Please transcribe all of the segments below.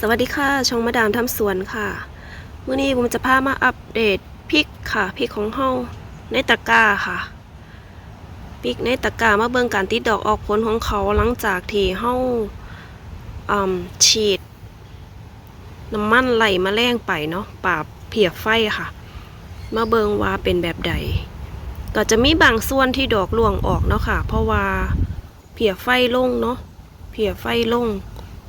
สวัสดีค่ะช่องมาดามทำสวนค่ะมื่อนี้ผมจะพามาอัปเดตพริกค่ะพริกของเฮาในตะกร้าค่ะพริกในตะกร้ามาเบิ่งการติดดอกออกผลของเขาหลังจากที่เฮาฉีดน้ำมันไหลมาแรงไปเนาะปราบเพียไฟค่ะ มาเบิ่งว่าเป็นแบบใด ก็จะมีบางส่วนที่ดอกร่วงออกเนาะค่ะ เพราะว่าเพียไฟลงเนาะเพียไฟลง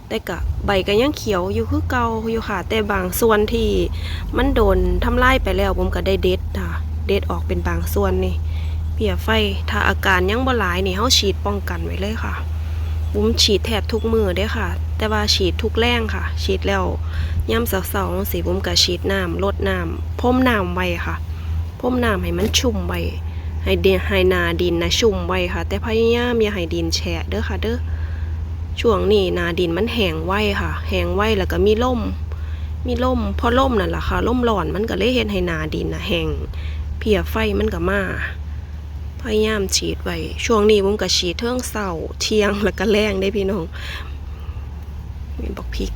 แต่กะใบก็ยังเขียวอยู่คือเก่าอยู่ค่ะ แต่บางส่วนที่มันโดนทำลายไปแล้วผมก็ได้เด็ดค่ะ เด็ดออกเป็นบางส่วนนี่เพียไฟถ้าอาการยังบ่หลายนี่เฮาฉีดป้องกันไว้เลยค่ะผมฉีดแทบทุกมือเด้ค่ะ แต่ว่าฉีดทุกแรงค่ะ ฉีดแล้วย่ำเสาๆสิผมก็ฉีดน้ำลดน้ำพ่มน้ำไว้ค่ะพ่มน้ำให้มันชุ่มไว้ให้เดให้นาดินนะชุ่มไว้ค่ะ แต่พยายามอย่าให้ดินแฉะเด้อค่ะเด้อ ช่วงนี้นาดินมันแห้งไวค่ะ แห้งไวแล้วก็มีล่ม มีล่มพอล่มนั่นแหละค่ะล่มร้อนมันก็เลยเฮ็ดให้นาดินนะแห้งเพียไฟมันก็มาพยายามฉีดไว้ช่วงนี้ผมก็ฉีดเทิงเสาเที่ยงแล้วก็แรงได้พี่น้องมีบักพริก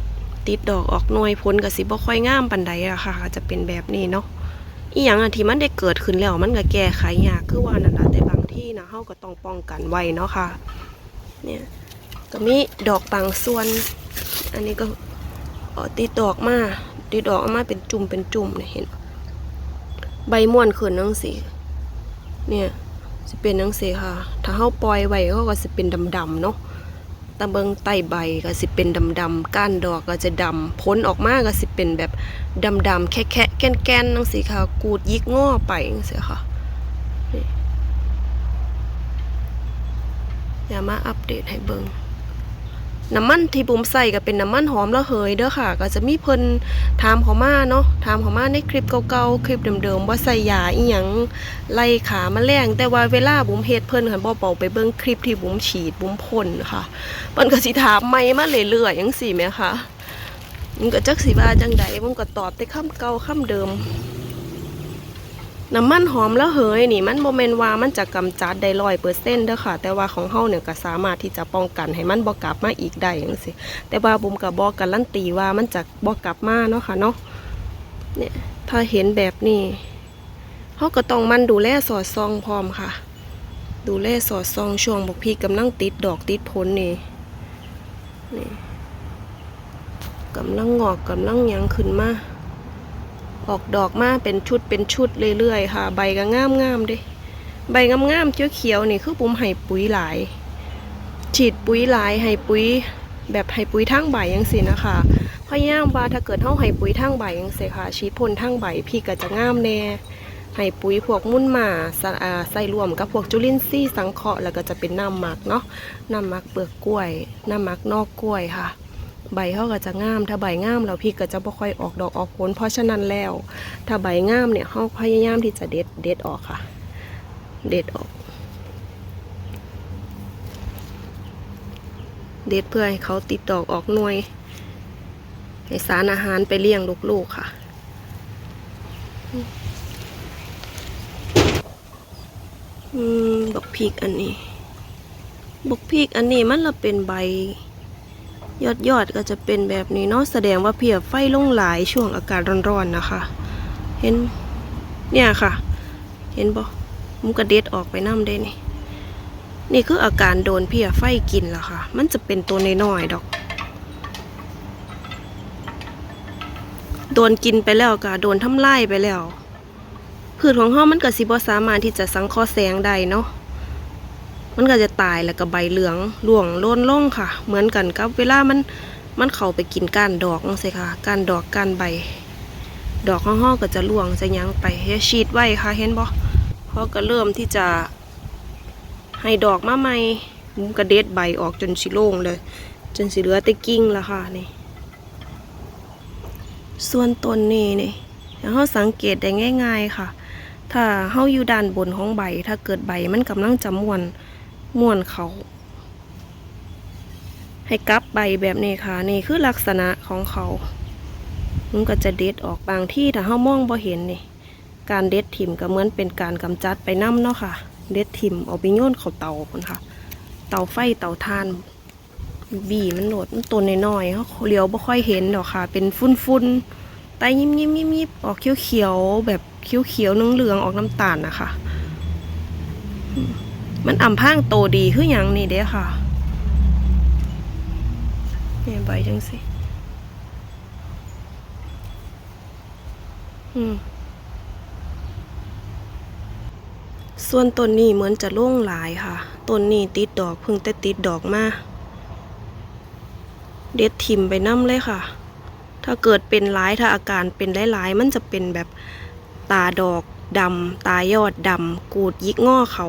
ติดดอกออกหน่วยผลก็สิบ่ค่อยงามปานใดอะค่ะ จะเป็นแบบนี้เนาะอีหยังอะที่มันได้เกิดขึ้นแล้วมันก็แก้ไขยากคือว่านั่นแหละแต่บางที่นะเฮาก็ต้องป้องกันไว้เนาะค่ะ เนี่ย ก็มีดอกบางส่วน อันนี้ก็ติดอกมาติดอกออกมาเป็นจุ่มเป็นจุ่มเนี่ยเห็น ใบม่วนขึ้นนังสีเนี่ยจะเป็นนังสีค่ะ ถ้าเฮาปล่อยไว้ก็ก็จะเป็นดำๆเนาะตะเบิงไตใบก็สิเป็นดำๆก้านดอกก็จะดำพ้นออกมาก็สิเป็นแบบดำๆแคะๆแก่นๆนังสีค่ะ กูดยิกง้อไปนังสีค่ะนี่อย่ามาอัปเดตให้เบิง น้ำมันที่ผมใส่ก็เป็นน้ำมันหอมระเหยเด้อค่ะ ก็จะมีเพิ่นถามเขามาเนาะถามเขามาในคลิปเก่าๆคลิปเดิมๆว่าใส่ยาอีหยังไล่ขามาแมลงแต่ว่าเวลาบุ๋มเฮ็ดเพิ่นคันบ่เป่าไปเบิ่งคลิปที่บุ๋มฉีดบุ๋มพ่นค่ะเพิ่นก็สิถามใหม่มาเรื่อยๆจังซี่แหมค่ะมันก็จักสิว่าจังใดผมก็ตอบแต่คำเก่าคำเดิม น้ำมันหอมระเหยนี่มันโมเมนว่ามันจะกำจัดได้ร้อยเปอร์เซ็นต์เด้อค่ะ แต่ว่าของเฮาเนี่ยก็สามารถที่จะป้องกันให้มันบ่กลับมาอีกได้จังซี่แต่ว่าบุมกับบอกการันตีว่ามันจะบ่กลับมาเนาะค่ะเนาะเนี่ยถ้าเห็นแบบนี้เฮาก็ต้องมันดูแลสอดส่องพร้อมค่ะ ดูแลสอดส่องช่วงบกพีกำลังติดดอกติดผลนี่นี่กำลังงอกกำลังยังขึ้นมา ออกดอกมาเป็นชุดเป็นชุดเรื่อยๆ ค่ะ ใบก็งามงามๆเด้ใบงามงามๆเขียวนี่คือผมให้ปุ๋ยหลาย ฉีดปุ๋ยหลายให้ปุ๋ย แบบให้ปุ๋ยทั้งใบยังสินะคะพยายามว่าถ้าเกิดเฮาให้ปุ๋ยทั้งใบยังสิค่ะฉีดพ่นทั้งใบพี่ก็จะงามแน่ให้ปุ๋ยพวกมุ่นหมาสะอ่าใส่รวมกับพวกจุลินทรีย์สังเคราะห์แล้วก็จะเป็นน้ำหมักเนาะน้ำหมักเปลือกกล้วย น้ำหมักนอกกล้วยค่ะ ใบเขาก็จะงาม ถ้าใบงามแล้วพี่ก็จะบ่ค่อยออกดอกออกผล เพราะฉะนั้นแล้ว ถ้าใบงามเนี่ยเขาพยายามที่จะเด็ดเด็ดออกค่ะ เด็ดออก เด็ดเพื่อให้เขาติดดอกออกหน่วยให้สารอาหารไปเลี้ยงลูกๆค่ะอืมบักพริกอันนี้บักพริกอันนี้มันละเป็นใบ ยอดยอดๆก็จะเป็นแบบนี้เนาะแสดงว่าเพียไฟลงหลายช่วงอากาศร้อนๆนะคะ เห็นเนี่ยค่ะ เห็นบ่มุกระเด็ดออกไปน้ำได้นี่นี่คืออาการโดนเพียไฟกินล้วค่ะ มันจะเป็นตัวน้อยๆดอก โดนกินไปแล้วก็โดนทำลายไปแล้ว พืชของเฮามันก็สิบ่สามารถที่จะสังเคราะห์แสงได้เนาะ มันก็จะตายแล้วก็ใบเหลืองร่วงโลนลงค่ะ เหมือนกันกับเวลามันมันเข้าไปกินก้านดอกนั่นสิค่ะก้านดอกก้านใบ ดอกของเฮาก็จะร่วงจะยังไปเฮ็ดชีดไว้ค่ะเห็นบ่เขาก็เริ่มที่จะ ให้ดอกมาใหม่มุมกระเด็ดใบออกจนสิโล่งเลย จนสิเหลือแต่กิ่งแล้วค่ะนี่ส่วนต้นนี่นี่แล้วเราสังเกตได้ง่าย ๆค่ะ ถ้าเฮาอยู่ด้านบนของใบ ถ้าเกิดใบมันกำลังจะม่วน ม่วนเขา ให้กลับใบแบบนี้ค่ะ นี่คือลักษณะของเขา มันก็จะเด็ดออกบางที่ถ้าเฮามองบ่เห็นนี่ การเด็ดถิ่มก็เหมือนเป็นการกำจัดไปน้ำเนาะค่ะ เด็ดถิ่มเอาไปโยนเขาเตาคนค่ะ เตาไฟเตาถ่าน บีมันโหลดมันตัวน้อยๆเขาเลี้ยวบ่ค่อยเห็นดอกค่ะ เป็นฟุ้นๆไตยิ้มยิ้มยิ้มยิ้มออกเขียวๆแบบเขียวๆเหลืองๆออกน้ำตาลนะคะ มันอ่ำพางโตดีคือหยังนี่เด้ค่ะเนี่ยใบจังสิอืมส่วนต้นนี้เหมือนจะโล่งหลายค่ะต้นนี้ติดดอกเพิ่งแต่ติดดอกมาเด็ดทิมไปน้ำเลยค่ะ ถ้าเกิดเป็นหลายถ้าอาการเป็นหลายๆมันจะเป็นแบบตาดอกดำตายอดดำกูดยิกง้อเขา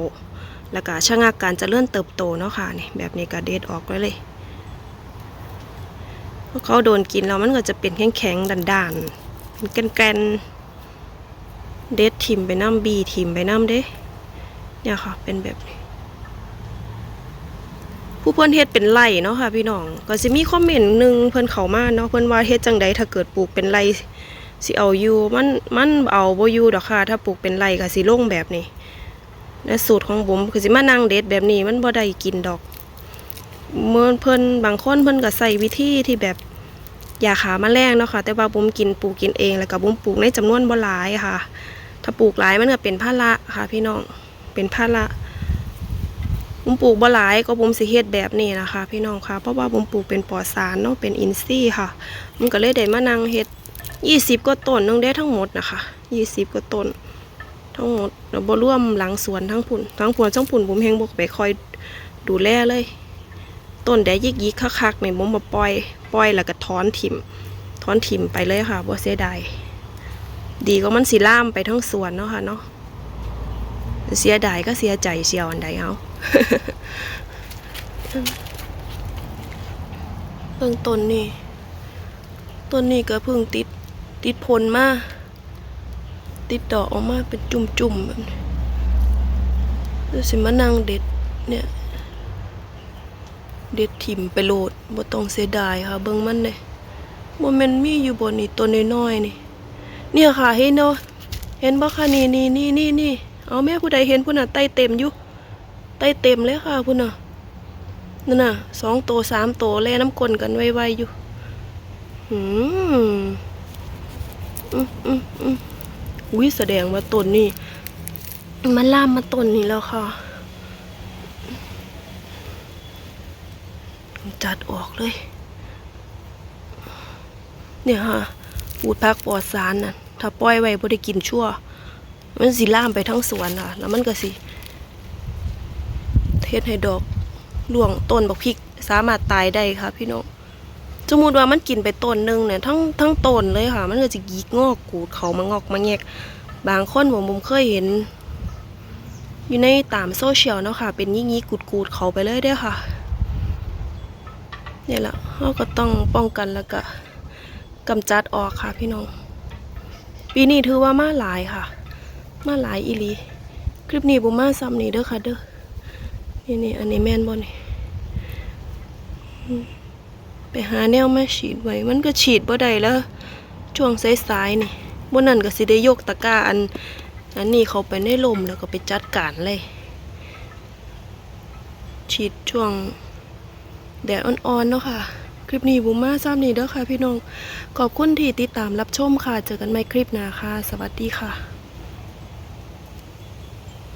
แล้วก็ชะงักการจะเลื่อนเติบโตเนาะค่ะนี่แบบนี้ก็เด็ดออกไว้เลยพราเขาโดนกินแล้วมันก็จะเป็นแข็งๆด่านๆเป็นแกนๆเด็ดทิมไปน้ำบีทิมไปน้ำเด้เนี่ยค่ะเป็นแบบนี้ผู้เพิ่อนเฮ็ดเป็นไร่เนาะค่ะพี่น้องก็สิมีคอมเมนต์หนึงเพิ่อนเข้ามาเนาะเพิ่อนว่าเฮ็ดจังใดถ้าเกิดปลูกเป็นไร่สิเอาอยู่มันมันเอาบ่อยู่ดอกค่ะถ้าปลูกเป็นไร่ก็สิลงแบบนี้ และสูตรของผมคือสิมานั่งเด็ดแบบนี้มันบ่ได้กินดอก เมื่อเพิ่นบางคนเพิ่นก็ใส่วิธีที่แบบยาขาแมลงเนาะค่ะ แต่ว่าผมกินปลูกกินเองแล้วก็ผมปลูกในจำนวนบ่หลายค่ะ ถ้าปลูกหลายมันก็เป็นภาระค่ะ พี่น้องเป็นภาระผมปลูกบ่หลายก็ผมสิเฮ็ดแบบนี้นะคะ พี่น้องค่ะเพราะว่าผมปลูกเป็นปลอดสารเนาะเป็นอินทรีย์ค่ะ มันก็เลยได้มานั่งเฮ็ดยี่สิบกว่าต้นนึงได้ทั้งหมดนะคะยี่สิบกว่าต้น ทั้งหมดแล้วบ่รวมหลังสวนทั้งพุ่นทั้งพุ่นทั้งพุ่นผมเฮงบ่ไปคอยดูแลเลย ต้นแดยิกยิกคักๆนี่ผมมาปล่อยปล่อยแล้วก็ถอนถิ่มถอนถิ่มไปเลยค่ะบ่เสียดายดีก็มันสิล่ามไปทั้งสวนเนาะค่ะเนาะเสียดายก็เสียใจเชียอันใดเอาเพิ่งต้นนี่ต้นนี้ก็เพิ่งติดติดผลมา ติดดอกออกมาเป็นจุ่มๆแบบนี้แล้วสิมานั่งเด็ดเนี่ยเด็ดถิ่มไปโหลดบ่ต้องเสียดายค่ะ เบิ่งมันเลยบ่แม่นมีอยู่บนนี่ต้นน้อยๆนี่ เนี่ยค่ะเห็นเนาะเห็นบ่คะนี่นี่นี่นี่นี่เอาแม่ผู้ใดเห็นพุ่นน่ะไตเต็มอยู่ไตเต็มเลยค่ะพุ่นน่ะนั่นน่ะสองโตสามโตแล่น้ำกลนกันไวๆอยู่ อืมอืมอืมอืม อุ้ยแสดงว่าต้นนี่มันล่ามมาต้นนี้แล้วค่ะ จัดออกเลย เนี่ยค่ะปูดพักปลอดสารน่ะ ถ้าปล่อยไว้บ่ได้กินชั่ว มันสิล่ามไปทั้งสวนค่ะ แล้วมันก็สิ เทศให้ดอกล่วงต้นบักพริกสามารถตายได้ค่ะพี่น้อง สมมติว่ามันกินไปต้นหนึ่งเนี่ยทั้งทั้งต้นเลยค่ะ มันก็จะยิกงอกกูดเขามางอกมาแงก บางคนผมผมเคยเห็น อยู่ในตามโซเชียลเนาะค่ะ เป็นยิ่งๆกูดๆเขาไปเลยเด้อค่ะเนี่ยแหละเราก็ต้องป้องกันแล้วก็กำจัดออกค่ะพี่น้อง ปีนี้ถือว่ามาหลายค่ะ มาหลายอีลีคลิปนี้บุมาซ้ำนี่เด้อค่ะเด้อนี่นี่อันนี้แม่นบ่นี่ ไปหาแนวมาฉีดไว้ มันก็ฉีดบ่ได้แล้ว ช่วงสายๆนี่บนนั้นก็สิได้ยกตะกร้าอันอันนี้เขาไปในลมแล้วก็ไปจัดการเลย ฉีดช่วงแดดอ่อนๆเนาะค่ะ คลิปนี้บุมมาซ้ำนี่เด้อค่ะพี่น้อง ขอบคุณที่ติดตามรับชมค่ะ เจอกันใหม่คลิปหน้าค่ะ สวัสดีค่ะ